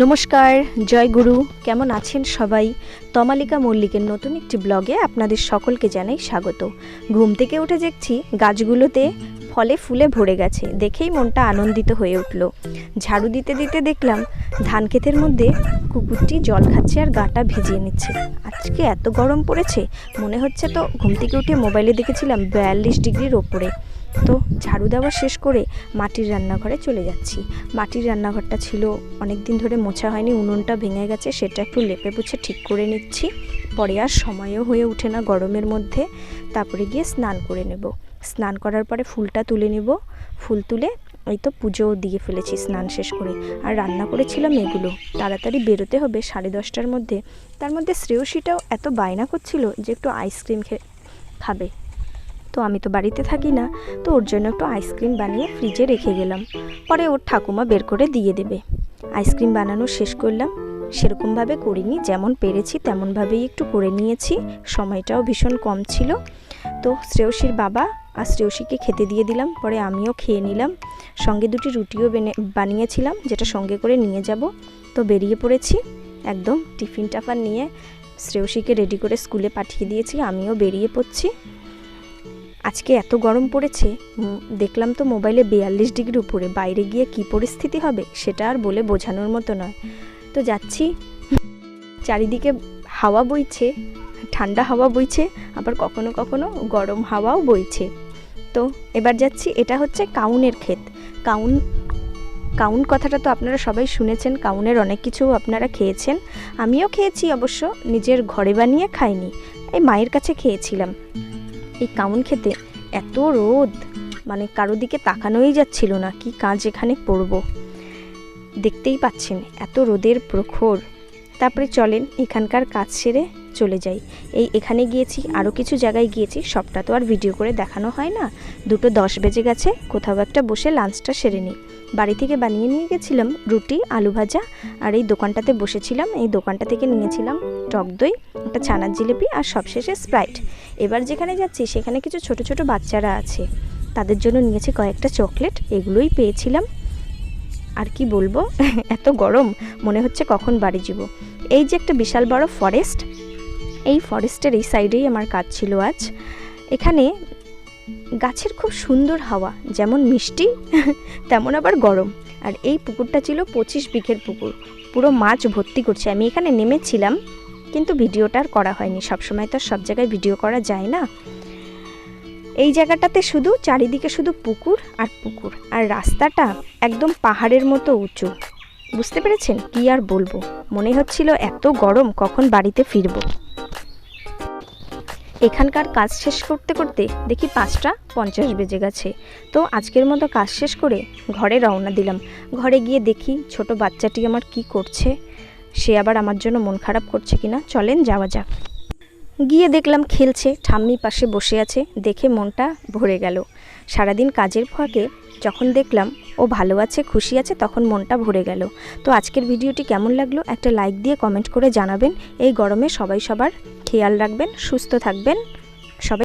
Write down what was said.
নমস্কার, জয় গুরু। কেমন আছেন সবাই? তমালিকা মল্লিকের নতুন একটি ব্লগে আপনাদের সকলকে জানাই স্বাগত। ঘুম থেকে উঠে দেখছি গাছগুলোতে ফলে ফুলে ভরে গেছে। দেখেই মনটা আনন্দিত হয়ে উঠল। ঝাড়ু দিতে দিতে দেখলাম ধান ক্ষেতের মধ্যে কুকুরটি জল খাচ্ছে আর গাটা ভিজিয়ে নিচ্ছে। আজকে এত গরম পড়েছে, মনে হচ্ছে তো ঘুম থেকে উঠে মোবাইলে দেখেছিলাম বিয়াল্লিশ ডিগ্রির ওপরে। তো ঝাড়ু দেওয়া শেষ করে মাটির রান্নাঘরে চলে যাচ্ছি। মাটির রান্নাঘরটা ছিল অনেক দিন ধরে মোছা হয়নি, উনুনটা ভেঙে গেছে, সেটা একটু লেপে পুছে ঠিক করে নিচ্ছি। পরে আর সময়ও হয়ে ওঠে না গরমের মধ্যে, তারপরে গিয়ে স্নান করে নেব। স্নান করার পরে ফুলটা তুলে নেব। ফুল তুলে ওই তো পুজোও দিয়ে ফেলেছি, স্নান শেষ করে। আর রান্না করেছিলাম এগুলো। তাড়াতাড়ি বেরোতে হবে সাড়ে দশটার মধ্যে। তার মধ্যে শ্রেয়সীটাও এত বায়না করছিল যে একটু আইসক্রিম খাবে। তো আমি তো বাড়িতে থাকি না, তো ওর জন্য একটু আইসক্রিম বানিয়ে ফ্রিজে রেখে গেলাম। পরে ওর ঠাকুমা বের করে দিয়ে দেবে। আইসক্রিম বানানো শেষ করলাম। সেরকমভাবে করিনি, যেমন পেরেছি তেমনভাবেই একটু করে নিয়েছি। সময়টাও ভীষণ কম ছিল। তো শ্রেয়সীর বাবা আর শ্রেয়সীকে খেতে দিয়ে দিলাম, পরে আমিও খেয়ে নিলাম। সঙ্গে দুটি রুটিও বেনে, বানিয়েছিলাম, যেটা সঙ্গে করে নিয়ে যাব। তো বেরিয়ে পড়েছি। একদম টিফিন টাফান নিয়ে শ্রেয়সীকে রেডি করে স্কুলে পাঠিয়ে দিয়েছি, আমিও বেরিয়ে পড়ছি। আজকে এত গরম পড়েছে দেখলাম তো মোবাইলে বিয়াল্লিশ ডিগ্রি উপরে, বাইরে গিয়ে কি পরিস্থিতি হবে সেটা আর বলে বোঝানোর মতো নয়। তো যাচ্ছি। চারিদিকে হাওয়া বইছে, ঠান্ডা হাওয়া বইছে, আবার কখনো কখনো গরম হাওয়াও বইছে। তো এবার যাচ্ছি, এটা হচ্ছে কাউনের ক্ষেত। কাউন কাউন কথাটা তো আপনারা সবাই শুনেছেন, কাউনের অনেক কিছু আপনারা খেয়েছেন। আমিও খেয়েছি অবশ্য, নিজের ঘরে বানিয়ে খাইনি এই মায়ের কাছে খেয়েছিলাম। এই কাউন খেতে এত রোদ। মানে কারও দিকে তাকানোই যাচ্ছিল না, কি কাজ এখানে পড়ব দেখতেই পাচ্ছেন এত রোদের প্রখর। তারপরে চলেন এখানকার কাজ সেরে চলে যাই। এই এখানে গিয়েছি আরও কিছু জায়গায় গিয়েছি, সবটা তো আর ভিডিও করে দেখানো হয় না। দুটো দশ বেজে গেছে, কোথাও একটা বসে লাঞ্চটা সেরে নিই। বাড়ি থেকে বানিয়ে নিয়ে গেছিলাম রুটি, আলু ভাজা, আর এই দোকানটাতে বসেছিলাম। এই দোকানটা থেকে নিয়েছিলাম টক দই, একটা ছানার জিলিপি, আর সবশেষে স্প্রাইট এবার যেখানে যাচ্ছি, সেখানে কিছু ছোট ছোট বাচ্চারা আছে। তাদের জন্য নিয়েছি কয়েকটা চকলেট, এগুলোই পেয়েছিলাম। আর কি বলব? এত গরম, মনে হচ্ছে কখন বাড়ি যাব। এই যে একটা বিশাল বড় ফরেস্ট এই ফরেস্টের এই সাইডেই আমার কাজ ছিল আজ। এখানে গাছের খুব সুন্দর হাওয়া, যেমন মিষ্টি, তেমন আবার গরম। আর এই পুকুরটা ছিল পঁচিশ বিঘের পুকুর। পুরো মাছ ভর্তি করছে। আমি এখানে নেমেছিলাম। কিন্তু ভিডিওটা আর করা হয়নি। সবসময় তো সব জায়গায় ভিডিও করা যায় না। এই জায়গাটাতে শুধু, চারিদিকে শুধু পুকুর আর পুকুর। আর রাস্তাটা একদম পাহাড়ের মতো উঁচু। বুঝতে পেরেছেন? কি আর বলব? মনে হচ্ছিল এত গরম, কখন বাড়িতে ফিরবো? এখানকার কাজ শেষ করতে করতে দেখি পাঁচটা পঞ্চাশ বেজে গেছে। তো আজকের মতো কাজ শেষ করে ঘরে রওনা দিলাম। ঘরে গিয়ে দেখি ছোট বাচ্চাটি আমার কি করছে। সে আবার আমার জন্য মন খারাপ করছে কিনা? চলেন যাওয়া যাক। গিয়ে দেখলাম খেলছে, ঠাম্মি পাশে বসে আছে, দেখে মনটা ভরে গেল। সারাদিন কাজের ফাঁকে যখন দেখলাম ও ভালো আছে, খুশি আছে, তখন মনটা ভরে গেল। তো আজকের ভিডিওটি কেমন লাগল একটা লাইক দিয়ে কমেন্ট করে জানাবেন। এই গরমে সবাই সবার খেয়াল রাখবেন, সুস্থ থাকবেন।